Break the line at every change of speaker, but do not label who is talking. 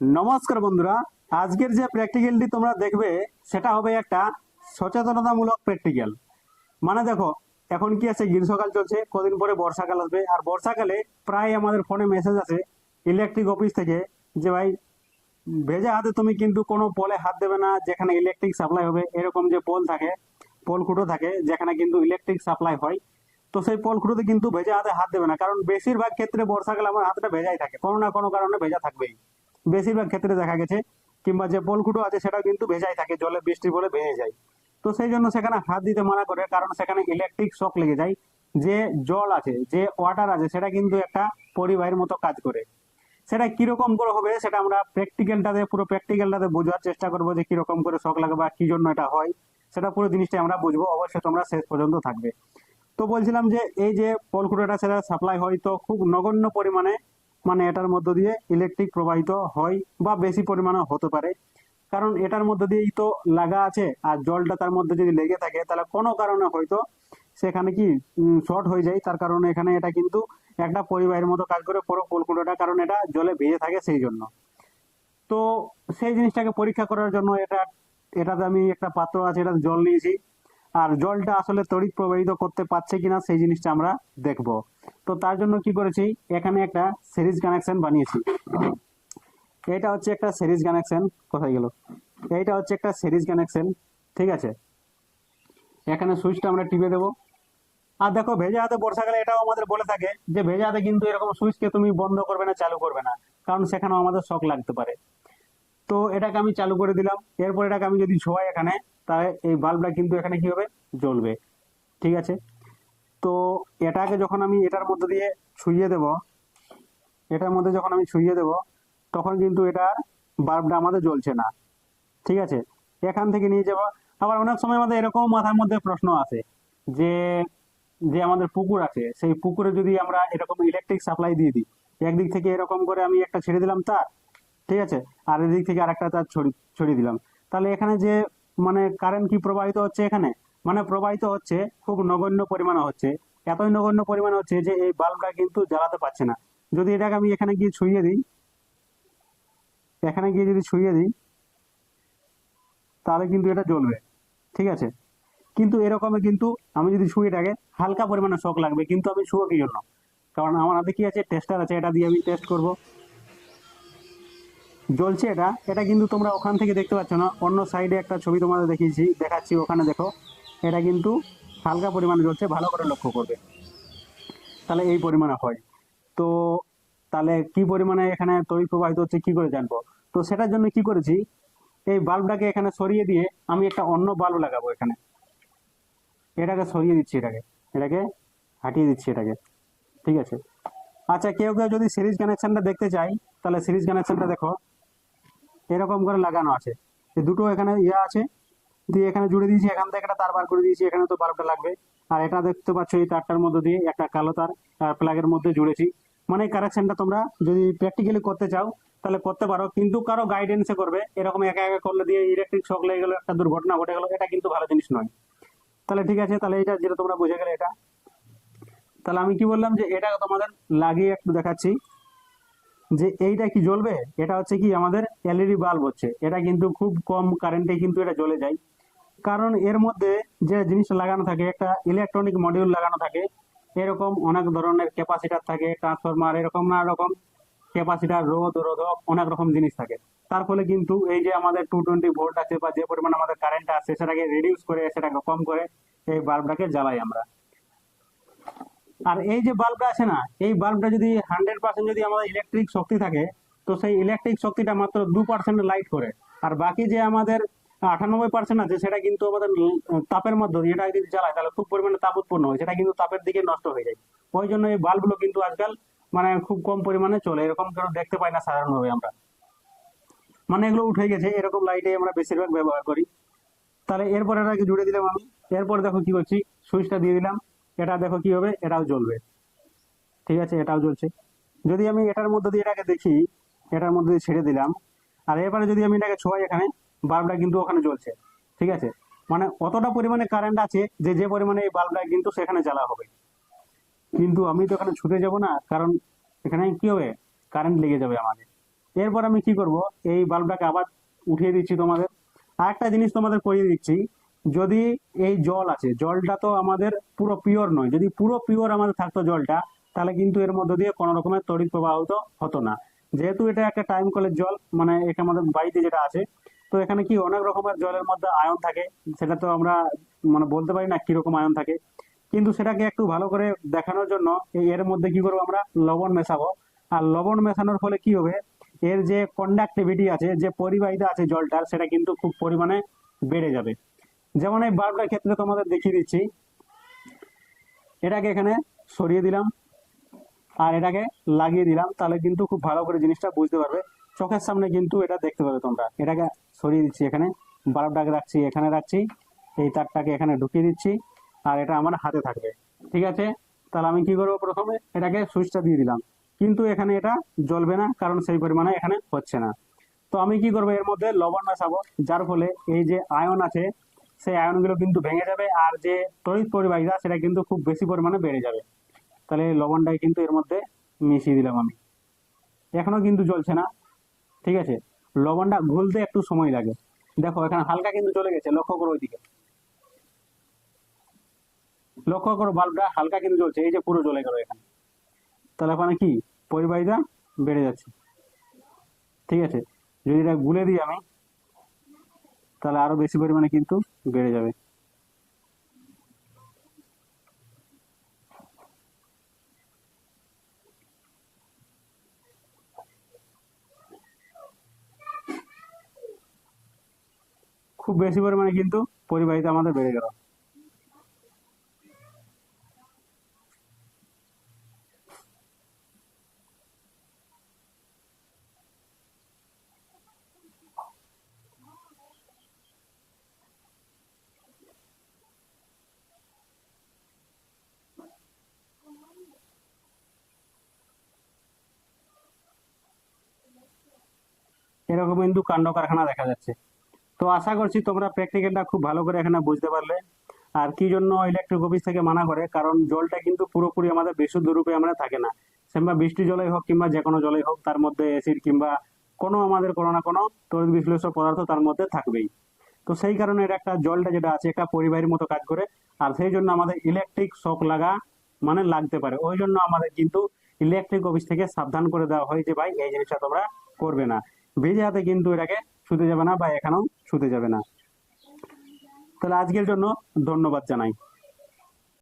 নমস্কার বন্ধুরা, আজকের যে প্র্যাকটিক্যালটি তোমরা দেখবে, সেটা হবে একটা সচেতনতামূলক প্র্যাকটিক্যাল মানে দেখো, এখন কি আছে, গ্রীষ্মকাল চলছে, কদিন পরে বর্ষাকাল আসবে, আর বর্ষাকালে প্রায় আমাদের ফোনে মেসেজ আসে ইলেকট্রিক অফিস থেকে যে, ভাই, ভেজা হাতে তুমি কিন্তু কোনো পোলে হাত দেবে না, যেখানে ইলেকট্রিক সাপ্লাই হবে। এরকম যে পোল থাকে পোল খুঁটো থাকে, যেখানে কিন্তু ইলেকট্রিক সাপ্লাই হয়। তো সেই পোল খুঁটোতে কিন্তু ভেজা হাতে হাত দেবে না, কারণ বেশিরভাগ ক্ষেত্রে বর্ষাকালে আমার হাতটা ভেজাই থাকে, কোনো না কোনো কারণে ভেজা থাকবেই। বেশিরভাগ ক্ষেত্রে দেখা গেছে, কিংবা যে পোলকুটো আছে সেটা কিন্তু ভেজাই থাকে, জলে বৃষ্টি বলে ভেঙে যায়। তো সেই জন্য সেখানে হাত দিতে মানা করে, কারণ সেখানে ইলেকট্রিক শক লেগে যায়। যে জল আছে, যে ওয়াটার আছে, সেটা কিন্তু একটা পরিবাহের মতো কাজ করে। সেটা কীরকম করে হবে, সেটা আমরা প্র্যাকটিক্যালটাতে পুরো প্র্যাকটিক্যালটাতে বোঝার চেষ্টা করব যে কীরকম করে শক লাগে বা কি জন্য এটা হয়। সেটা পুরো জিনিসটা আমরা বুঝব, অবশ্যই তোমরা শেষ পর্যন্ত থাকবে। তো বলছিলাম যে, এই যে পোলকুটোটা সেটা সাপ্লাই হয় তো খুব নগণ্য পরিমাণে মানে এটার মধ্য দিয়ে ইলেকট্রিক প্রবাহিত হয় বা বেশি পরিমাণে হতে পারে। কারণ এটার মধ্যে দিয়েই তো লাগা আছে, আর জলটা তার মধ্যে যদি লেগে থাকে, তাহলে কোনো কারণে হয়তো সেখানে কি শর্ট হয়ে যায়। তার কারণে এখানে এটা কিন্তু একটা পরিবাহের মতো কাজ করে পুরো পোলকুটোটা কারণ এটা জলে ভিজে থাকে সেই জন্য তো সেই জিনিসটাকে পরীক্ষা করার জন্য এটা, এটাতে আমি একটা পাত্র আছে, এটাতে জল নিয়েছি। আর জলটা আসলে তড়িৎ প্রবাহিত করতে পারছে কিনা সেই জিনিসটা আমরা দেখব। তো তার জন্য কি করেছি? এখানে একটা সিরিজ কানেকশন বানিয়েছি। এটা হচ্ছে একটা সিরিজ কানেকশন। কোথায় গেল? এইটা হচ্ছে একটা সিরিজ কানেকশন। ঠিক আছে? এখানে সুইচটা আমরা টিপে দেবো। আর দেখো, ভেজা হাতে বর্ষাকালে এটাও আমাদের বলে থাকে যে, ভেজা হাতে কিন্তু এরকম সুইচকে তুমি বন্ধ করবে না, চালু করবে না। কারণ সেখানেও আমাদের শখ লাগতে পারে। তো এটাকে আমি চালু করে দিলাম। এরপর এটাকে আমি যদি ছোঁয়াই এখানে তাহলে এই বাল্বটা কিন্তু এখানে কি হবে? জ্বলবে। ঠিক আছে? তো এটাকে যখন আমি এটার মধ্যে দিয়ে ছুঁয়ে দেব, এটার মধ্যে যখন আমি ছুঁয়ে দেব, তখন কিন্তু এটা বাল্বটা আমাদের জ্বলছে না। ঠিক আছে? এখান থেকে নিয়ে যাব। আবার অনেক সময় আমাদের এরকম মাথার মধ্যে প্রশ্ন আসে যে যে আমাদের পুকুর আছে, সেই পুকুরে যদি আমরা এরকম ইলেকট্রিক সাপ্লাই দিয়ে দিই, একদিক থেকে এরকম করে আমি একটা ছেড়ে দিলাম তার, ঠিক আছে? আর এদিক থেকে আরেকটা তার ছড়ি, ছড়িয়ে দিলাম। তাহলে এখানে যে মানে কারেন্ট কি প্রবাহিত হচ্ছে এখানে? মানে প্রবাহিত হচ্ছে, খুব নগণ্য পরিমাণে হচ্ছে। এতই নগণ্য পরিমাণে হচ্ছে যে এই বাল্বটা কিন্তু জ্বালাতে পারছে না। যদি এটাকে আমি এখানে গিয়ে ছুঁয়ে দিই, এখানে গিয়ে যদি ছুঁয়ে দিই, তাহলে কিন্তু এটা জ্বলবে। ঠিক আছে? কিন্তু এরকমে কিন্তু আমি যদি ছুঁয়েটাকে হালকা পরিমাণে শক লাগবে, কিন্তু আমি ছুঁয়ো কি জন্য? কারণ আমার হাতে কি আছে? টেস্টার আছে, এটা দিয়ে আমি টেস্ট করব। জ্বলছে এটা। এটা কিন্তু তোমরা ওখান থেকে দেখতে পাচ্ছ না। অন্য সাইডে একটা ছবি তোমাদের দেখিয়েছি। দেখাচ্ছি ওখানে দেখো। এটা কিন্তু হালকা পরিমাণে জ্বলছে, ভালো করে লক্ষ্য করবে। তাহলে এই পরিমাণে হয়। তো তাহলে কি পরিমাণে এখানে তড়িৎ প্রবাহিত হচ্ছে কি করে জানব? তো সেটার জন্য কি করেছি? এই বাল্বটাকে এখানে সরিয়ে দিয়ে আমি একটা অন্য বাল্ব লাগাবো এখানে। এটাকে সরিয়ে দিচ্ছি এটাকে। এটাকে হাঁটিয়ে দিচ্ছি এটাকে। ঠিক আছে? আচ্ছা কেউ কেউ যদি সিরিজ কানেকশনটা দেখতে চাই তাহলে সিরিজ কানেকশনটা দেখো। এরকম করে লাগানো আছে। এই দুটো এখানে ইয়ে আছে, দিয়ে এখানে জুড়ে দিয়েছি, এখান থেকে একটা তার বার করে দিয়েছি, এখানে তো বারোটা লাগবে। আর এটা দেখতে পাচ্ছ এই তারটার মধ্যে দিয়ে একটা কালো তার, আর প্লাগের মধ্যে জুড়েছি। মানে কারেকশনটা তোমরা যদি প্র্যাকটিক্যালি করতে চাও, তাহলে করতে পারো, কিন্তু কারও গাইডেন্সে করবে। এরকম একা একা করলে দিয়ে ইলেকট্রিক শক লেগে গেলো, একটা দুর্ঘটনা ঘটে গেলো, এটা কিন্তু ভালো জিনিস নয়। তাহলে ঠিক আছে, তাহলে এটা যেটা তোমরা বুঝে গেলে এটা। তাহলে আমি কি বললাম যে এটা তোমাদের লাগিয়ে একটু দেখাচ্ছি। যে এইটা কি জ্বলবে? এটা হচ্ছে কি আমাদের এলইডি বাল্ব হচ্ছে। এটা কিন্তু খুব কম কারেন্টে কিন্তু এটা জ্বলে যায়। কারণ এর মধ্যে যে জিনিসটা লাগানো থাকে, একটা ইলেকট্রনিক মডিউল লাগানো থাকে, এরকম অনেক ধরনের ক্যাপাসিটার থাকে ট্রান্সফরমার এরকম নানা রকম ক্যাপাসিটার রোধ, রোধক, অনেক রকম জিনিস থাকে। তার ফলে কিন্তু এই যে আমাদের টু টোয়েন্টি ভোল্ট আছে বা যে পরিমাণ আমাদের কারেন্ট আছে, সেটাকে রিডিউস করে, সেটাকে কম করে এই বাল্বটাকে জ্বালাই আমরা। আর এই যে বাল্বটা আছে না, এই বাল্বটা যদি হান্ড্রেড পার্সেন্ট যদি আমাদের ইলেকট্রিক শক্তি থাকে, তো সেই ইলেকট্রিক শক্তিটা মাত্র দু পার্সেন্ট লাইট করে। আর বাকি যে আমাদের আটানব্বই পার্সেন্ট আছে, সেটা কিন্তু আমাদের তাপের মধ্যে দিয়ে এটা যদি জ্বালায়, তাহলে খুব পরিমাণে তাপ উৎপন্ন হয়, সেটা কিন্তু তাপের দিকে নষ্ট হয়ে যায়। ওই জন্য এই বাল্বগুলো কিন্তু আজকাল মানে খুব কম পরিমাণে চলে, এরকম কেন দেখতে পাই না সাধারণভাবে আমরা। মানে এগুলো উঠে গেছে, এরকম লাইটে আমরা বেশিরভাগ ব্যবহার করি। তাহলে এরপর এটাকে জুড়ে দিলাম আমি। এরপর দেখো কি করছি সুইচটা দিয়ে দিলাম। এটা দেখো কি হবে, এটাও জ্বলবে। ঠিক আছে, এটাও জ্বলছে। যদি আমি এটার মধ্যে দিয়ে এটাকে দেখি, এটার মধ্যে দিয়ে ছেড়ে দিলাম, আর এবারে যদি আমি এটাকে ছোঁয়াই এখানে, বাল্বটা কিন্তু ওখানে জ্বলছে। ঠিক আছে? মানে অতটা পরিমাণে কারেন্ট আছে যে যে পরিমাণে এই বাল্বটা কিন্তু সেখানে জ্বালা হবে। কিন্তু আমি তো এখানে ছুটে যাব না, কারণ এখানে কি হবে? কারেন্ট লেগে যাবে আমাকে এরপর আমি কি করব? এই বাল্বটাকে আবার উঠিয়ে দিচ্ছি তোমাদের। আরেকটা জিনিস তোমাদের করিয়ে দিচ্ছি। যদি এই জল আছে, জলটা তো আমাদের পুরো পিওর নয়। যদি পুরো পিওর আমাদের থাকতো জলটা, তাহলে কিন্তু এর মধ্যে দিয়ে কোনো রকমের তড়িৎ প্রবাহিত হতো না। যেহেতু এটা একটা টাইম কলের জল মানে এখানে আমাদের বাড়িতে যেটা আছে, তো এখানে কি অনেক রকমের জলের মধ্যে আয়ন থাকে, সেটা তো আমরা মানে বলতে পারি না কীরকম আয়ন থাকে। কিন্তু সেটাকে একটু ভালো করে দেখানোর জন্য এর মধ্যে কি করব আমরা? লবণ মেশাবো। আর লবণ মেশানোর ফলে কি হবে? এর যে কন্ডাক্টিভিটি আছে, যে পরিবাহিতা আছে জলটার, সেটা কিন্তু খুব পরিমাণে বেড়ে যাবে। যেমন এই বাল্বটার ক্ষেত্রে তোমাদের দেখিয়ে দিচ্ছি। এটাকে এখানে সরিয়ে দিলাম। আর এটাকে লাগিয়ে দিলাম, তাহলে কিন্তু খুব ভালো করে জিনিসটা বুঝতে পারবে। চোখের সামনে কিন্তু এটা দেখতে পাবে তোমরা। এটাকে সরিয়ে দিচ্ছি এখানে। বাল্বটাকে রাখছি, এখানে রাখছি। এই তারটাকে এখানে ঢুকিয়ে দিচ্ছি। আর এটা আমার হাতে থাকবে। ঠিক আছে? তাহলে আমি কি করব প্রথমে? এটাকে সুইচটা দিয়ে দিলাম। কিন্তু এখানে এটা জ্বলবে না, কারণ সেই পরিমাণে এখানে হচ্ছে না। তো আমি কি করব? এর মধ্যে লবণ মেশাবো। যার ফলে এই যে আয়ন আছে সেই আয়নগুলো কিন্তু ভেঙে যাবে আর যে তড়িৎ পরিবাহিতা সেটা কিন্তু খুব বেশি পরিমাণে বেড়ে যাবে। তাহলে লবণটাই কিন্তু এর মধ্যে মিশিয়ে দিলাম আমি। এখনও কিন্তু জ্বলছে না, ঠিক আছে? লবণটা ঘুলতে একটু সময় লাগে। দেখো, এখানে হালকা কিন্তু চলে গেছে, লক্ষ্য করো ওইদিকে। লক্ষ্য করো, বাল্বটা হালকা কিন্তু জ্বলছে, এই যে পুরো জ্বলে গেল এখানে। তাহলে ওখানে কি? পরিবাহিতা বেড়ে যাচ্ছে। ঠিক আছে? যদি এটা গুলে দিই আমি তাহলে আরও বেশি পরিমাণে কিন্তু বেড়ে যাবে। খুব বেশি পরিমাণে কিন্তু পরিবাহিত আমাদের বেড়ে গেল। এরকম কিন্তু কাণ্ড কারখানা দেখা যাচ্ছে। তো আশা করছি তোমরা প্র্যাকটিক্যালটা খুব ভালো করে এখানে বুঝতে পারলে। আর কি জন্য ইলেকট্রিক অফিস থেকে মানা করে? কারণ জলটা কিন্তু পুরোপুরি আমাদের বিশুদ্ধ রূপে আমরা থাকে না। কিংবা বৃষ্টি জলেই হোক কিংবা যে কোনো জলেই হোক, তার মধ্যে অ্যাসিড কিংবা কোনো আমাদের কোনো না কোনো তড়িৎ বিশ্লেষ্য পদার্থ তার মধ্যে থাকবেই। তো সেই কারণে এটা একটা জলটা যেটা আছে একটা পরিবাহীর মতো কাজ করে। আর সেই জন্য আমাদের ইলেকট্রিক শক লাগা মানে লাগতে পারে। ওই জন্য আমাদের কিন্তু ইলেকট্রিক অফিস থেকে সাবধান করে দেওয়া হয় যে, ভাই, এই জিনিসটা তোমরা করবে না। ভেজে হাতে কিন্তু এটাকে শুতে যাবে না বা এখানেও শুতে যাবে না। তাহলে আজকের জন্য ধন্যবাদ জানাই।